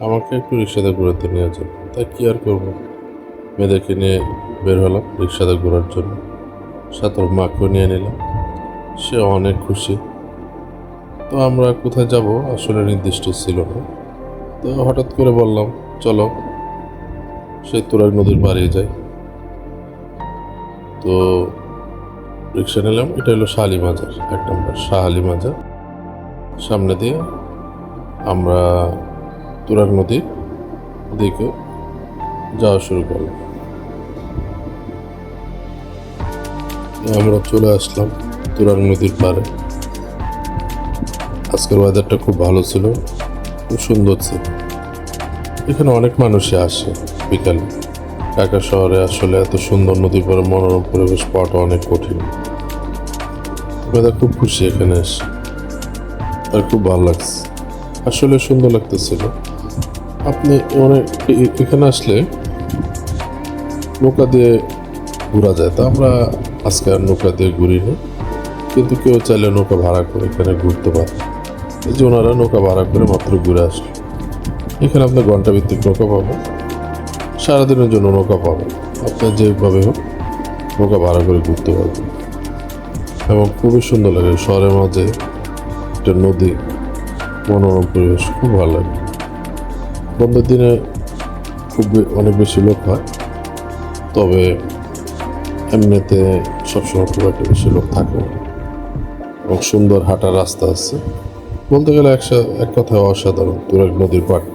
আমাকে একটু রিক্সাতে ঘোরাতে নিয়ে যাবে তাই কি আর করব? মেয়েদেরকে নিয়ে বের হলাম রিক্সাতে ঘোরার জন্য। সাথে মাকেও নিয়ে নিলাম। সে অনেক খুশি। তো আমরা কোথায় যাব আসলে নির্দিষ্ট ছিল না। তো হঠাৎ করে বললাম, চলো। সেই তুরাগ নদীর পাড়ে যাই তো রিক্সা নিলাম। এটা হলো শাহালি মাজার, এক নম্বর শাহালি মাজার। সামনে দিয়ে আমরা তুরাগ নদীর দিকে যাওয়া শুরু করলাম। আমরা চলে আসলাম তুরাগ নদীর পাড়ে। আজকের ওয়েদারটা খুব ভালো ছিল, খুব সুন্দর ছিল। এখানে অনেক মানুষই আসে বিকালে। ঢাকা শহরে আসলে এত সুন্দর নদীর পরে মনোরম পরিবেশ পাওয়াটা অনেক কঠিন। ওয়েদার খুব খুশি এখানে এসে। আর খুব ভালো লাগছে। আসলে সুন্দর লাগতেছিল। আপনি মানে এখানে আসলে নৌকা দিয়ে ঘোরা যায়। তো আমরা আজকে আর নৌকা দিয়ে ঘুরিনি কিন্তু কেউ চাইলে নৌকা ভাড়া করে এখানে ঘুরতে পারে। এই যে ওনারা নৌকা ভাড়া করে মাত্র ঘুরে আসলো। এখানে আপনি ঘণ্টা ভিত্তিক নৌকা পাবেন সারাদিনের জন্য নৌকা পাবেন আপনার যেভাবে হোক নৌকা ভাড়া করে ঘুরতে পারবেন। এবং খুবই সুন্দর লাগে। শহরের মাঝে একটা নদী, মনোরম পরিবেশ, খুব ভালো লাগে। বন্ধের দিনে খুব অনেক বেশি লোক হয়, তবে এমনিতে সবসময় খুব একটা বেশি লোক থাকে এবং সুন্দর হাঁটার রাস্তা আছে। বলতে গেলে একসাথে এক কথায় অসাধারণ তুরাগ নদীর পাড়